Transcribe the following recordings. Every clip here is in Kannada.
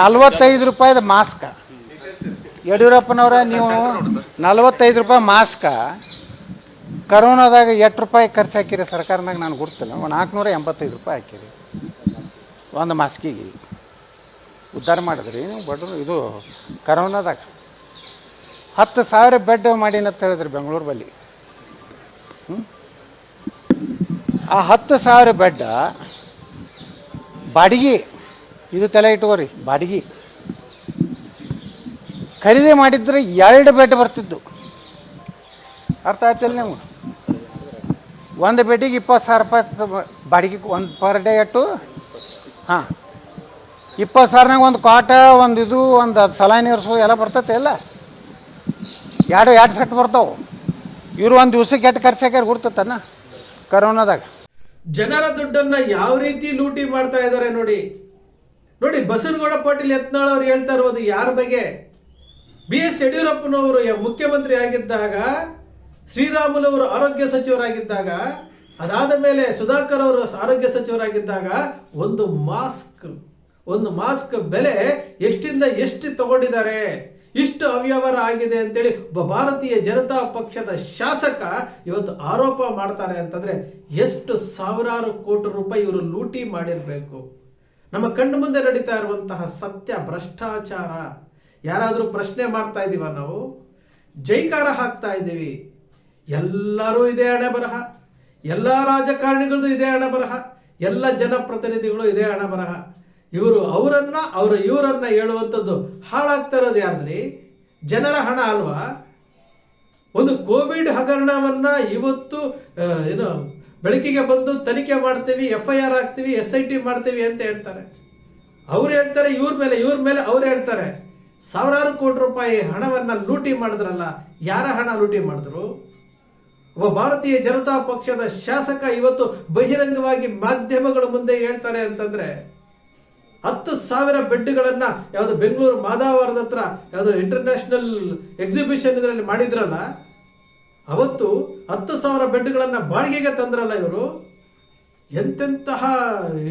ನಲ್ವತ್ತೈದು ರೂಪಾಯಿದ ಮಾಸ್ಕ. ಯಡಿಯೂರಪ್ಪನವರ, ನೀವು ನಲ್ವತ್ತೈದು ರೂಪಾಯಿ ಮಾಸ್ಕ. ಕರೋನಾದಾಗ ಎಷ್ಟು ರೂಪಾಯಿ ಖರ್ಚು ಹಾಕಿರಿ ಸರ್ಕಾರನಾಗ ನಾನು ಗುರ್ತಿಲ್ಲ. ಒಂದು ನಾಲ್ಕುನೂರ ಎಂಬತ್ತೈದು ರೂಪಾಯಿ ಹಾಕಿರಿ. ಒಂದು ಮಾಸ್ಕಿಗೆ. ಉದ್ಧಾರ ಮಾಡಿದ್ರಿ. ನೀವು ಬಡ್ರು, ಇದು ಕರೋನಾದಾಗ. ಹತ್ತು ಸಾವಿರ ಬೆಡ್ ಮಾಡಿ ಅಂತ ಹೇಳಿದ್ರಿ ಬೆಂಗಳೂರು ಬಳಿ? ಆ ಹತ್ತು ಸಾವಿರ ಬೆಡ್ ಬಾಡಿಗೆ ಇದು ತಲೆ ಇಟ್ಕೋರಿ ಬಾಡಿಗೆ ಖರೀದಿ ಮಾಡಿದ್ರೆ ಎರಡು ಬೆಡ್ ಬರ್ತಿದ್ದು. ಅರ್ಥ ಆಯ್ತಿಲ್ಲ ನೀವು ಒಂದು ಬೆಡ್ಡಿಗೆ ಇಪ್ಪತ್ತು ಸಾವಿರ ರೂಪಾಯಿ ಬಾಡಿಗೆ ಒಂದು ಪರ್ ಡೇ ಅಟ್ಟು? ಹಾಂ. ಇಪ್ಪತ್ತು ಸಾವಿರನಾಗ ಒಂದು ಕಾಟ, ಒಂದು ಇದು, ಒಂದು ಸಲಾನಿ ಇರ್ಸು ಎಲ್ಲ ಬರ್ತೈತೆ ಎಲ್ಲ. ಎರಡು ಎರಡು ಸೆಟ್ ಬರ್ತಾವೆ. ಇವರು ಒಂದು ದಿವ್ಸಕ್ಕೆ ಎಷ್ಟು ಖರ್ಚಾಕ್ಯಾರ ಗುರ್ತತನ ಕರೋನಾದಾಗ. ಜನರ ದುಡ್ಡನ್ನ ಯಾವ ರೀತಿ ಲೂಟಿ ಮಾಡ್ತಾ ಇದ್ದಾರೆ ನೋಡಿ. ನೋಡಿ ಬಸವನಗೌಡ ಪಾಟೀಲ್ ಯತ್ನಾಳ್ ಅವ್ರು ಹೇಳ್ತಾ ಇರೋದು ಯಾರ ಬಗ್ಗೆ? ಬಿ ಎಸ್ ಯಡಿಯೂರಪ್ಪನವರು ಮುಖ್ಯಮಂತ್ರಿ ಆಗಿದ್ದಾಗ ಶ್ರೀರಾಮುಲವರು ಆರೋಗ್ಯ ಸಚಿವರಾಗಿದ್ದಾಗ, ಅದಾದ ಮೇಲೆ ಸುಧಾಕರ್ ಅವರು ಆರೋಗ್ಯ ಸಚಿವರಾಗಿದ್ದಾಗ ಒಂದು ಮಾಸ್ಕ್ ಒಂದು ಮಾಸ್ಕ್ ಬೆಲೆ ಎಷ್ಟಿಂದ ಎಷ್ಟು ತಗೊಂಡಿದ್ದಾರೆ? ಇಷ್ಟು ಅವ್ಯವಹಾರ ಆಗಿದೆ ಅಂತೇಳಿ ಒಬ್ಬ ಭಾರತೀಯ ಜನತಾ ಪಕ್ಷದ ಶಾಸಕ ಇವತ್ತು ಆರೋಪ ಮಾಡ್ತಾರೆ ಅಂತಂದ್ರೆ ಎಷ್ಟು ಸಾವಿರಾರು ಕೋಟಿ ರೂಪಾಯಿ ಇವರು ಲೂಟಿ ಮಾಡಿರಬೇಕು. ನಮ್ಮ ಕಣ್ಣು ಮುಂದೆ ನಡೀತಾ ಇರುವಂತಹ ಸತ್ಯ, ಭ್ರಷ್ಟಾಚಾರ, ಯಾರಾದರೂ ಪ್ರಶ್ನೆ ಮಾಡ್ತಾ ಇದ್ದೀವ ನಾವು? ಜೈಕಾರ ಹಾಕ್ತಾ ಇದ್ದೀವಿ. ಎಲ್ಲರೂ ಇದೇ ಹಣೆ ಬರಹ ಎಲ್ಲ ರಾಜಕಾರಣಿಗಳದ್ದು ಇದೇ ಹಣೆ ಬರಹ ಎಲ್ಲ ಜನಪ್ರತಿನಿಧಿಗಳು ಇದೇ ಹಣೆ ಬರಹ ಇವರು ಅವರನ್ನ, ಅವರ ಇವರನ್ನ ಹೇಳುವಂಥದ್ದು ಹಾಳಾಗ್ತಾ ಇರೋದು ಯಾರ್ದ್ರಿ? ಜನರ ಹಣ ಅಲ್ವಾ? ಒಂದು ಕೋವಿಡ್ ಹಗರಣವನ್ನ ಇವತ್ತು ಏನು ಬೆಳಕಿಗೆ ಬಂದು ತನಿಖೆ ಮಾಡ್ತೀವಿ ಎಫ್ ಐ ಆರ್ ಹಾಕ್ತೀವಿ, ಎಸ್ ಐ ಟಿ ಮಾಡ್ತೀವಿ ಅಂತ ಹೇಳ್ತಾರೆ. ಅವ್ರು ಹೇಳ್ತಾರೆ, ಇವ್ರ ಮೇಲೆ ಇವ್ರ ಮೇಲೆ ಅವ್ರು ಹೇಳ್ತಾರೆ. ಸಾವಿರಾರು ಕೋಟಿ ರೂಪಾಯಿ ಹಣವನ್ನ ಲೂಟಿ ಮಾಡಿದ್ರಲ್ಲ, ಯಾರ ಹಣ ಲೂಟಿ ಮಾಡಿದ್ರು? ಒಬ್ಬ ಭಾರತೀಯ ಜನತಾ ಪಕ್ಷದ ಶಾಸಕ ಇವತ್ತು ಬಹಿರಂಗವಾಗಿ ಮಾಧ್ಯಮಗಳ ಮುಂದೆ ಹೇಳ್ತಾರೆ ಅಂತಂದ್ರೆ, ಹತ್ತು ಸಾವಿರ ಬೆಡ್ಗಳನ್ನ ಯಾವುದು ಬೆಂಗಳೂರು ಮಾದಾವರದ ಹತ್ರ ಯಾವುದು ಇಂಟರ್ನ್ಯಾಷನಲ್ ಎಕ್ಸಿಬಿಷನ್ ಇದರಲ್ಲಿ ಮಾಡಿದ್ರಲ್ಲ ಅವತ್ತು ಹತ್ತು ಸಾವಿರ ಬೆಡ್ಗಳನ್ನು ಬಾಡಿಗೆಗೆ ತಂದ್ರಲ್ಲ ಇವರು? ಎಂತೆಂತಹ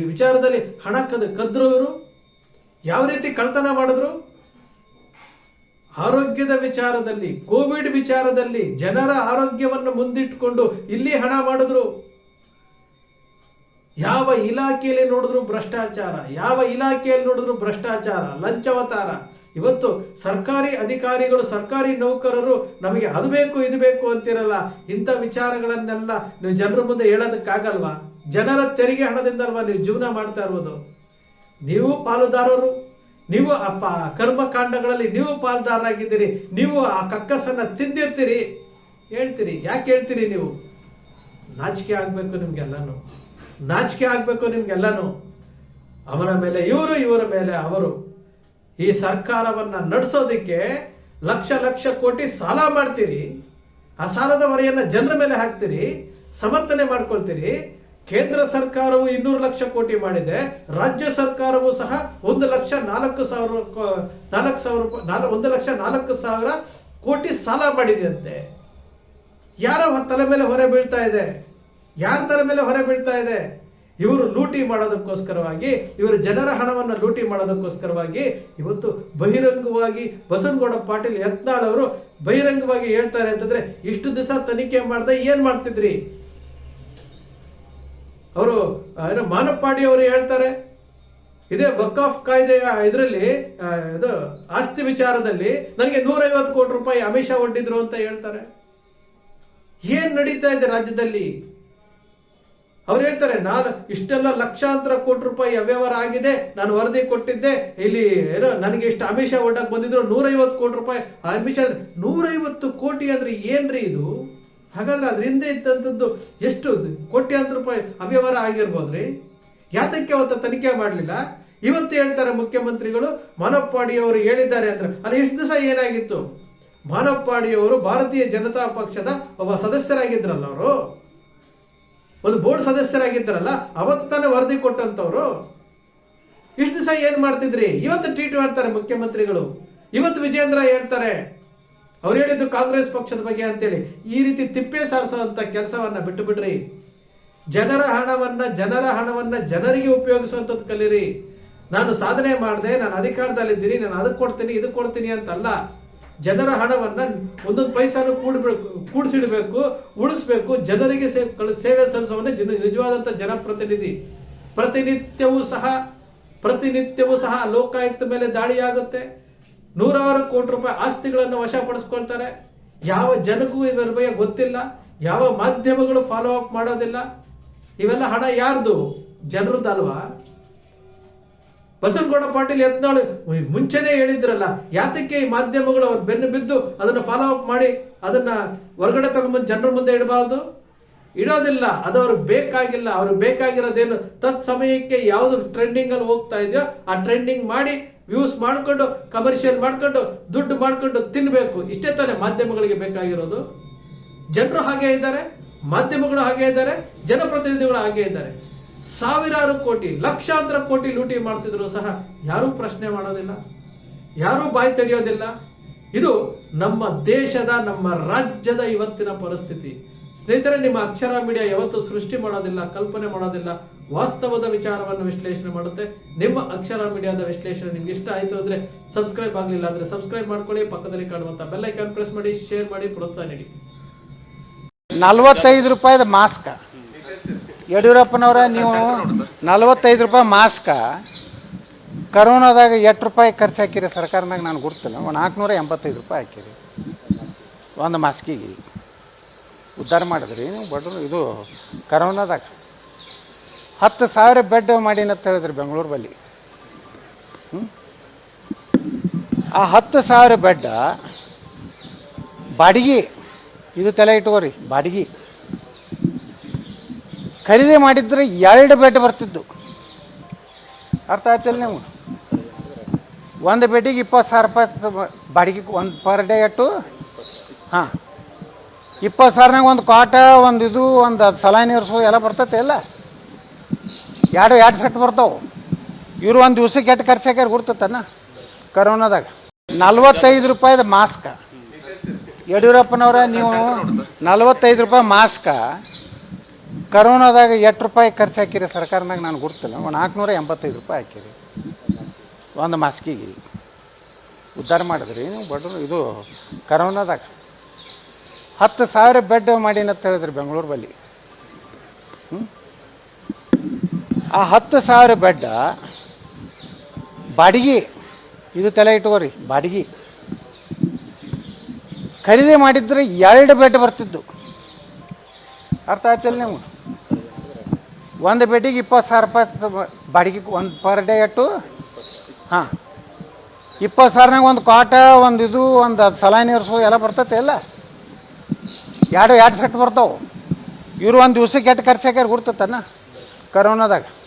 ವಿಚಾರದಲ್ಲಿ ಹಣ ಕದ್, ಕದ್ರು ಇವರು? ಯಾವ ರೀತಿ ಕಳ್ತನ ಮಾಡಿದ್ರು? ಆರೋಗ್ಯದ ವಿಚಾರದಲ್ಲಿ, ಕೋವಿಡ್ ವಿಚಾರದಲ್ಲಿ ಜನರ ಆರೋಗ್ಯವನ್ನು ಮುಂದಿಟ್ಟುಕೊಂಡು ಇಲ್ಲಿ ಹಣ ಮಾಡಿದ್ರು. ಯಾವ ಇಲಾಖೆಯಲ್ಲಿ ನೋಡಿದ್ರು ಭ್ರಷ್ಟಾಚಾರ, ಯಾವ ಇಲಾಖೆಯಲ್ಲಿ ನೋಡಿದ್ರು ಭ್ರಷ್ಟಾಚಾರ, ಲಂಚವತಾರ. ಇವತ್ತು ಸರ್ಕಾರಿ ಅಧಿಕಾರಿಗಳು, ಸರ್ಕಾರಿ ನೌಕರರು ನಮಗೆ ಅದು ಬೇಕು, ಇದು ಬೇಕು ಅಂತಿರಲ್ಲ. ಇಂಥ ವಿಚಾರಗಳನ್ನೆಲ್ಲ ನೀವು ಜನರ ಮುಂದೆ ಹೇಳೋದಕ್ಕಾಗಲ್ವಾ? ಜನರ ತೆರಿಗೆ ಹಣದಿಂದಲ್ವಾ ನೀವು ಜೀವನ ಮಾಡ್ತಾ ಇರ್ಬೋದು ನೀವು ಪಾಲುದಾರರು, ನೀವು ಅಪ್ಪ ಕರ್ಮಕಾಂಡಗಳಲ್ಲಿ ನೀವು ಪಾಲುದಾರರಾಗಿದ್ದೀರಿ, ನೀವು ಆ ಕಕ್ಕಸನ್ನ ತಿಂದಿರ್ತೀರಿ. ಹೇಳ್ತೀರಿ, ಯಾಕೆ ಹೇಳ್ತೀರಿ ನೀವು? ನಾಚಿಕೆ ಆಗಬೇಕು ನಿಮ್ಗೆಲ್ಲನೂ. ನಾಚಿಕೆ ಆಗಬೇಕು ನಿಮ್ಗೆಲ್ಲಾನು. ಅವನ ಮೇಲೆ, ಇವರು ಇವರ ಮೇಲೆ ಅವರು ಈ ಸರ್ಕಾರವನ್ನ ನಡೆಸೋದಕ್ಕೆ ಲಕ್ಷ ಲಕ್ಷ ಕೋಟಿ ಸಾಲ ಮಾಡ್ತೀರಿ. ಆ ಸಾಲದ ಹೊರೆಯನ್ನು ಜನರ ಮೇಲೆ ಹಾಕ್ತೀರಿ, ಸಮರ್ಥನೆ ಮಾಡ್ಕೊಳ್ತೀರಿ. ಕೇಂದ್ರ ಸರ್ಕಾರವು ಇನ್ನೂರು ಲಕ್ಷ ಕೋಟಿ ಮಾಡಿದೆ, ರಾಜ್ಯ ಸರ್ಕಾರವು ಸಹ ಒಂದು ಲಕ್ಷ ನಾಲ್ಕು ಸಾವಿರ ನಾಲ್ಕು ಸಾವಿರ ನಾಲ್ಕು ಒಂದು ಲಕ್ಷ ನಾಲ್ಕು ಸಾವಿರ ಕೋಟಿ ಸಾಲ ಮಾಡಿದೆಯಂತೆ ಯಾರ ತಲೆ ಮೇಲೆ ಹೊರೆ ಬೀಳ್ತಾ ಇದೆ. ಯಾರ ತಲೆ ಮೇಲೆ ಹೊರೆ ಬೀಳ್ತಾ ಇದೆ? ಇವರು ಲೂಟಿ ಮಾಡೋದಕ್ಕೋಸ್ಕರವಾಗಿ, ಇವರು ಜನರ ಹಣವನ್ನು ಲೂಟಿ ಮಾಡೋದಕ್ಕೋಸ್ಕರವಾಗಿ, ಇವತ್ತು ಬಹಿರಂಗವಾಗಿ ಬಸವನಗೌಡ ಪಾಟೀಲ್ ಯತ್ನಾಳ್ ಅವರು ಬಹಿರಂಗವಾಗಿ ಹೇಳ್ತಾರೆ ಅಂತಂದ್ರೆ, ಇಷ್ಟು ದಿವಸ ತನಿಖೆ ಮಾಡ್ದೆ ಏನ್ ಮಾಡ್ತಿದ್ರಿ? ಅವರು ಏನೋ ಮಾನಪ್ಪಾಡಿ ಅವರು ಹೇಳ್ತಾರೆ. ಇದೇ ಬಕ್ ಆಫ್ ಕಾಯ್ದೆಯ ಇದರಲ್ಲಿ ಇದು ಆಸ್ತಿ ವಿಚಾರದಲ್ಲಿ ನನಗೆ ನೂರೈವತ್ತು ಕೋಟಿ ರೂಪಾಯಿ ಅಮಿಷ ಒಡ್ಡಿದ್ರು ಅಂತ ಹೇಳ್ತಾರೆ. ಏನ್ ನಡೀತಾ ಇದೆ ರಾಜ್ಯದಲ್ಲಿ? ಅವ್ರು ಹೇಳ್ತಾರೆ, ನಾನು ಇಷ್ಟೆಲ್ಲ ಲಕ್ಷಾಂತರ ಕೋಟಿ ರೂಪಾಯಿ ಅವ್ಯವಹಾರ ಆಗಿದೆ, ನಾನು ವರದಿ ಕೊಟ್ಟಿದ್ದೆ, ಇಲ್ಲಿ ಏನೋ ನನಗೆ ಇಷ್ಟು ಅಮಿಷ ಒಡ್ಡಕ್ಕೆ ಬಂದಿದ್ರು ನೂರೈವತ್ತು ಕೋಟಿ ರೂಪಾಯಿ. ಅಮಿಷ ನೂರೈವತ್ತು ಕೋಟಿ ಅಂದ್ರೆ ಏನ್ರಿ ಇದು? ಹಾಗಾದ್ರೆ ಅದ್ರ ಹಿಂದೆ ಇದ್ದಂಥದ್ದು ಎಷ್ಟು ಕೋಟ್ಯಾಂತರ ರೂಪಾಯಿ ಅವ್ಯವಹಾರ ಆಗಿರ್ಬೋದ್ರಿ? ಯಾತಕ್ಕೆ ಅವತ್ತು ತನಿಖೆ ಮಾಡಲಿಲ್ಲ? ಇವತ್ತು ಹೇಳ್ತಾರೆ ಮುಖ್ಯಮಂತ್ರಿಗಳು ಅವರು ಹೇಳಿದ್ದಾರೆ ಅಂದ್ರೆ, ಅಲ್ಲಿ ಇಷ್ಟು ದಿವಸ ಏನಾಗಿತ್ತು? ಮಾನಪ್ಪಾಡಿ ಅವರು ಭಾರತೀಯ ಜನತಾ ಪಕ್ಷದ ಒಬ್ಬ ಸದಸ್ಯರಾಗಿದ್ರಲ್ಲ ಅವರು. ಒಂದು ಬೋರ್ಡ್ ಸದಸ್ಯರಾಗಿದ್ದಾರಲ್ಲ, ಅವತ್ತು ತಾನೇ ವರದಿ ಕೊಟ್ಟಂತವ್ರು. ಇಷ್ಟು ದಿವಸ ಏನು ಮಾಡ್ತಿದ್ರಿ? ಇವತ್ತು ಟ್ವೀಟ್ ಮಾಡ್ತಾರೆ ಮುಖ್ಯಮಂತ್ರಿಗಳು. ಇವತ್ತು ವಿಜೇಂದ್ರ ಹೇಳ್ತಾರೆ, ಅವ್ರು ಹೇಳಿದ್ದು ಕಾಂಗ್ರೆಸ್ ಪಕ್ಷದ ಬಗ್ಗೆ ಅಂತೇಳಿ. ಈ ರೀತಿ ತಿಪ್ಪೆ ಸಾರಿಸುವಂತ ಕೆಲಸವನ್ನ ಬಿಟ್ಟು ಬಿಡ್ರಿ ಜನರ ಹಣವನ್ನ ಜನರ ಹಣವನ್ನ ಜನರಿಗೆ ಉಪಯೋಗಿಸುವಂಥದ್ದು ಕಲೀರಿ. ನಾನು ಸಾಧನೆ ಮಾಡಿದೆ, ನಾನು ಅಧಿಕಾರದಲ್ಲಿದ್ದೀನಿ, ನಾನು ಅದಕ್ಕೆ ಕೊಡ್ತೀನಿ, ಇದಕ್ಕೆ ಕೊಡ್ತೀನಿ ಅಂತಲ್ಲ. ಜನರ ಹಣವನ್ನ ಒಂದೊಂದು ಪೈಸಾನು ಕೂಡಬೇಕು ಕೂಡಿಸಿಡಬೇಕು, ಉಳಿಸ್ಬೇಕು, ಜನರಿಗೆ ಸೇ ಸೇವೆ ಸಲ್ಲಿಸುವವನೇ ಜನ ನಿಜವಾದಂಥ ಜನಪ್ರತಿನಿಧಿ. ಪ್ರತಿನಿತ್ಯವೂ ಸಹ ಪ್ರತಿನಿತ್ಯವೂ ಸಹ ಲೋಕಾಯುಕ್ತ ಮೇಲೆ ದಾಳಿಯಾಗುತ್ತೆ. ನೂರಾರು ಕೋಟಿ ರೂಪಾಯಿ ಆಸ್ತಿಗಳನ್ನು ವಶಪಡಿಸ್ಕೊಳ್ತಾರೆ. ಯಾವ ಜನಕ್ಕೂ ಇದರ ಬಗ್ಗೆ ಗೊತ್ತಿಲ್ಲ. ಯಾವ ಮಾಧ್ಯಮಗಳು ಫಾಲೋ ಅಪ್ ಮಾಡೋದಿಲ್ಲ. ಇವೆಲ್ಲ ಹಣ ಯಾರ್ದು? ಜನರದಲ್ವಾ ಬಸವನಗೌಡ ಪಾಟೀಲ್ ಯತ್ನಾಳ್ ಮುಂಚೆನೆ ಹೇಳಿದ್ರಲ್ಲ, ಯಾತಕ್ಕೆ ಈ ಮಾಧ್ಯಮಗಳು ಅವ್ರ ಬೆನ್ನು ಬಿದ್ದು ಅದನ್ನ ಫಾಲೋ ಅಪ್ ಮಾಡಿ ಅದನ್ನ ಹೊರಗಡೆ ತಗೊಂಬಂದು ಜನರ ಮುಂದೆ ಇಡಬಾರ್ದು? ಇಡೋದಿಲ್ಲ, ಅದು ಅವ್ರಿಗೆ ಬೇಕಾಗಿಲ್ಲ. ಅವ್ರಿಗೆ ಬೇಕಾಗಿರೋದೇನು ತತ್ ಸಮಯಕ್ಕೆ ಯಾವುದು ಟ್ರೆಂಡಿಂಗ್ ಅಲ್ಲಿ ಹೋಗ್ತಾ ಇದೆಯೋ ಆ ಟ್ರೆಂಡಿಂಗ್ ಮಾಡಿ ವ್ಯೂಸ್ ಮಾಡಿಕೊಂಡು ಕಮರ್ಷಿಯಲ್ ಮಾಡ್ಕೊಂಡು, ದುಡ್ಡು ಮಾಡ್ಕೊಂಡು ತಿನ್ನಬೇಕು ಇಷ್ಟೇ ತಾನೇ ಮಾಧ್ಯಮಗಳಿಗೆ ಬೇಕಾಗಿರೋದು. ಜನರು ಹಾಗೆ ಇದ್ದಾರೆ, ಮಾಧ್ಯಮಗಳು ಹಾಗೆ ಇದ್ದಾರೆ, ಜನಪ್ರತಿನಿಧಿಗಳು ಹಾಗೆ ಇದ್ದಾರೆ. ಸಾವಿರಾರು ಕೋಟಿ, ಲಕ್ಷಾಂತರ ಕೋಟಿ ಲೂಟಿ ಮಾಡ್ತಿದ್ರು ಸಹ ಯಾರೂ ಪ್ರಶ್ನೆ ಮಾಡೋದಿಲ್ಲ, ಯಾರೂ ಬಾಯಿ ತೆರೆಯೋದಿಲ್ಲ ಇದು ನಮ್ಮ ದೇಶದ, ನಮ್ಮ ರಾಜ್ಯದ ಇವತ್ತಿನ ಪರಿಸ್ಥಿತಿ. ಸ್ನೇಹಿತರೆ, ನಿಮ್ಮ ಅಕ್ಷರ ಮೀಡಿಯಾ ಯಾವತ್ತೂ ಸೃಷ್ಟಿ ಮಾಡೋದಿಲ್ಲ, ಕಲ್ಪನೆ ಮಾಡೋದಿಲ್ಲ, ವಾಸ್ತವದ ವಿಚಾರವನ್ನು ವಿಶ್ಲೇಷಣೆ ಮಾಡುತ್ತೆ. ನಿಮ್ಮ ಅಕ್ಷರ ಮೀಡಿಯಾದ ವಿಶ್ಲೇಷಣೆ ನಿಮ್ಗೆ ಇಷ್ಟ ಆಯಿತು ಅಂದ್ರೆ ಸಬ್ಸ್ಕ್ರೈಬ್ ಆಗಲಿಲ್ಲ ಅಂದ್ರೆ ಸಬ್ಸ್ಕ್ರೈಬ್ ಮಾಡ್ಕೊಳ್ಳಿ, ಪಕ್ಕದಲ್ಲಿ ಕಾಣುವಂತ ಬೆಲ್ ಐಕಾನ್ ಪ್ರೆಸ್ ಮಾಡಿ, ಶೇರ್ ಮಾಡಿ, ಪ್ರೋತ್ಸಾಹ ನೀಡಿ. ನಲ್ವತ್ತೈದು ರೂಪಾಯಿದ ಮಾಸ್ಕ. ಯಡಿಯೂರಪ್ಪನವರ, ನೀವು ನಲ್ವತ್ತೈದು ರೂಪಾಯಿ ಮಾಸ್ಕ, ಕರೋನಾದಾಗ ಎಷ್ಟು ರೂಪಾಯಿ ಖರ್ಚು ಹಾಕಿರಿ ಸರ್ಕಾರನಾಗ ನಾನು ಗುರ್ತಿಲ್ಲ. ಒಂದು ನಾಲ್ಕುನೂರ ಎಂಬತ್ತೈದು ರೂಪಾಯಿ ಹಾಕಿರಿ. ಒಂದು ಮಾಸ್ಕಿಗೆ. ಉದ್ಧಾರ ಮಾಡಿದ್ರಿ. ನೀವು ಬಡ್ರು ಇದು ಕರೋನಾದಾಗ. ಹತ್ತು ಸಾವಿರ ಬೆಡ್ ಅಂತ ಹೇಳಿದ್ರಿ ಬೆಂಗಳೂರು ಬಲ್ಲಿ ಆ ಹತ್ತು ಸಾವಿರ ಬೆಡ್, ಬಾಡಿಗೆ, ಇದು ತಲೆ ಇಟ್ಕೋರಿ, ಬಾಡಿಗೆ. ಖರೀದಿ ಮಾಡಿದ್ರೆ ಎರಡು ಬೆಡ್ ಬರ್ತಿದ್ದು ಅರ್ಥ ಆಯ್ತಿಲ್ಲ ನೀವು ಒಂದು ಬೆಡ್ಡಿಗೆ ಇಪ್ಪತ್ತು ಸಾವಿರ ರೂಪಾಯಿ ಬಾಡಿಗೆ ಒಂದು ಪರ್ ಡೇ ಎಟ್ಟು ಹಾಂ. ಇಪ್ಪತ್ತು ಸಾವಿರನಾಗ ಒಂದು ಕಾಟ, ಒಂದು ಇದು, ಒಂದು ಸಲಾನಿ ಇರಿಸೋದು ಎಲ್ಲ ಬರ್ತೈತೆ ಎಲ್ಲ. ಎರಡು ಎರಡು ಸೆಟ್ ಬರ್ತಾವೆ. ಇವರು ಒಂದು ದಿವ್ಸಕ್ಕೆ ಖರ್ಚು ಹಾಕ್ಯಾರ ಗುರ್ತತನ ಕರೋನಾದಾಗ? ನಲ್ವತ್ತೈದು ರೂಪಾಯಿದ ಮಾಸ್ಕ. ಯಡಿಯೂರಪ್ಪನವರ, ನೀವು ನಲ್ವತ್ತೈದು ರೂಪಾಯಿ ಮಾಸ್ಕ ಕರೋನಾದಾಗ ಎಷ್ಟು ರೂಪಾಯಿ ಖರ್ಚು ಹಾಕಿರಿ ಸರ್ಕಾರನಾಗ ನಾನು ಗುರ್ತಿಲ್ಲ. ಒಂದು ನಾಲ್ಕುನೂರ ಎಂಬತ್ತೈದು ರೂಪಾಯಿ ಹಾಕಿರಿ ಒಂದು ಮಾಸ್ಕಿಗೆ. ಉದ್ಧಾರ ಮಾಡಿದ್ರಿ. ನೀವು ಬಡ್ರು, ಇದು ಕರೋನಾದಾಗ. ಹತ್ತು ಸಾವಿರ ಬೆಡ್ ಮಾಡಿನಂತ ಹೇಳಿದ್ರಿ ಬೆಂಗಳೂರು ಬಳಿ? ಆ ಹತ್ತು ಸಾವಿರ ಬೆಡ್ ಬಾಡಿಗೆ, ಇದು ತಲೆ ಇಟ್ಕೋರಿ, ಬಾಡಿಗೆ. ಖರೀದಿ ಮಾಡಿದ್ರೆ ಎರಡು ಬೆಡ್ ಬರ್ತಿದ್ದು. ಅರ್ಥ ಆಯ್ತಿಲ್ಲ ನೀವು? ಒಂದು ಬೆಡ್ಡಿಗೆ ಇಪ್ಪತ್ತು ಸಾವಿರ ರೂಪಾಯಿ ಬಾಡಿಗೆ ಒಂದು ಪರ್ ಡೇ ಎಟ್ಟು ಹಾಂ. ಇಪ್ಪತ್ತು ಸಾವಿರನಾಗ ಒಂದು ಕಾಟ, ಒಂದು ಇದು, ಒಂದು ಸಲಾನಿ ಇರಿಸೋದು ಎಲ್ಲ ಬರ್ತೈತೆ ಎಲ್ಲ? ಎರಡು ಎರಡು ಸೆಟ್ ಬರ್ತಾವೆ. ಇವರು ಒಂದು ದಿವ್ಸಕ್ಕೆ ಎಷ್ಟು ಖರ್ಚು ಹಾಕ್ಯಾರ ಗುರ್ತತನ? ಕರೋನಾದಾಗ.